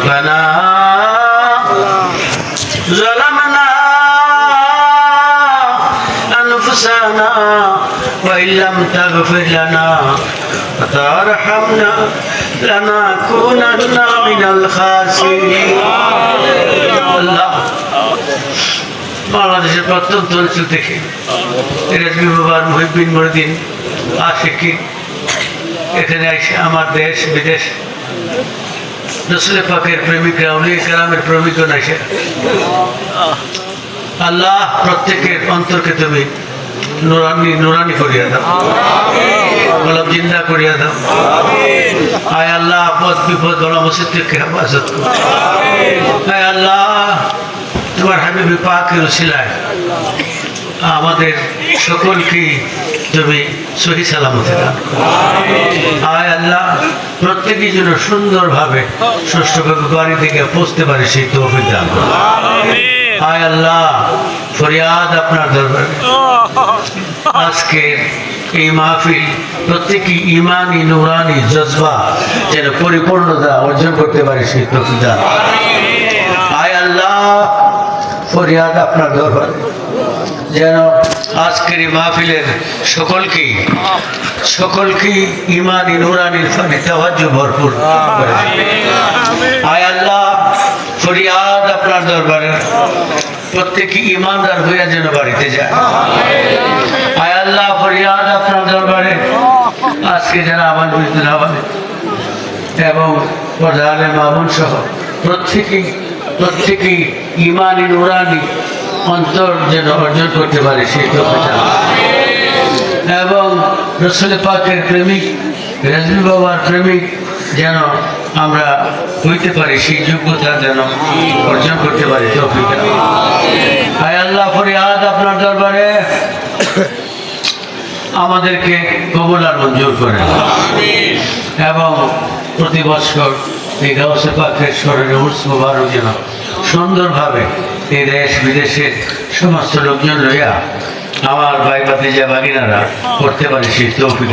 ربنا ظلمنا أنفسنا وإن لم تغفر لنا وترحمنا لنكونن من الخاسرين الله বাংলাদেশের প্রত্যন্ত অঞ্চল থেকে রেজবি বাবার মহিবিন মরদিন আশিকি এখানে এসে আমার দেশ বিদেশ রসুলের পাকের প্রেমিকরা উলি কালামের প্রেমিকও নাইসে আল্লাহ প্রত্যেকের অন্তরকে তুমি নুরানি নুরানি করিয়া দাও। গোলাপ জিন্দা করিয়া দাও। আয় আল্লাহ বিপদ বলা মসজিদ থেকে হেফাজত আয় আল্লাহ তোমার হাবিবি পাকের উসিলায় আমাদের সকলকে তুমি সহি সালামতে দান আয় প্রত্যেকেই যেন সুন্দরভাবে সুষ্ঠুভাবে বাড়ি থেকে পৌঁছতে পারে সেই তৌফিক দান। আয় আল্লাহ ফরিয়াদ আপনার দরবারে। আজকে এই মাহফিল প্রত্যেকই ইমানি নুরানি জজবা যেন পরিপূর্ণতা অর্জন করতে পারে সেই তৌফিক আয় আল্লাহ ফরিয়াদ আপনার দরবারে। যেন আজকের এই মাহফিলের সকলকেই সকলকেই ইমানি নুরানির ফানে তাওয়াজ্জু ভরপুর আয় আল্লাহ, ফরিয়াদ আপনার দরবারে। প্রত্যেকে ইমানদার হইয়া যেন বাড়িতে যায়। আয় আল্লাহ, ফরিয়াদ আপনার দরবারে। আজকে যারা আমার বিরুদ্ধে না বলে এবং প্রধানে মামুন সহ প্রত্যেকেই প্রত্যেকেই ইমানি নুরানি অন্তর যেন অর্জন করতে পারে সেই প্রচেষ্টা এবং রসুল পাকের প্রেমিক রেজবি বাবার প্রেমিক যেন আমরা হইতে পারি, সেই যোগ্যতা যেন অর্জন করতে পারি, তৌফিক। আয় আল্লাহ ফরিয়াদ আপনার দরবারে। আমাদেরকে কবুল আর মঞ্জুর করেন। এবং প্রতি বছর এই গাউসে পাখের স্মরণে উৎসব মুবারক যেন সুন্দরভাবে এই দেশ বিদেশের সমস্ত লোকজন লইয়া আমার ভাই ভাতিজা বাগিনারা করতে পারে, সেই তৌফিক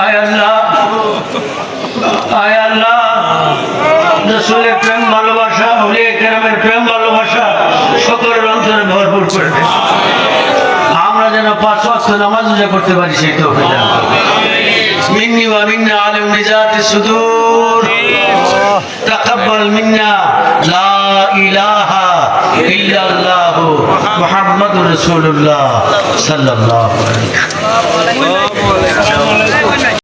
আয় প্রেম প্রেম সকলের ভরপুর করে আমরা যেন পাঁচ ওয়াক্ত নামাজ করতে পারি, সেই তৌফিক দান করুন। মিন্নি ওয়া মিন্না আলিম নিজাতি সুদূর তাকাব্বাল মিন্না লা ইলাহা ইল্লাল্লাহ মুহাম্মাদুর রাসূলুল্লাহ সাল্লাল্লাহু আলাইহি ওয়া সাল্লাম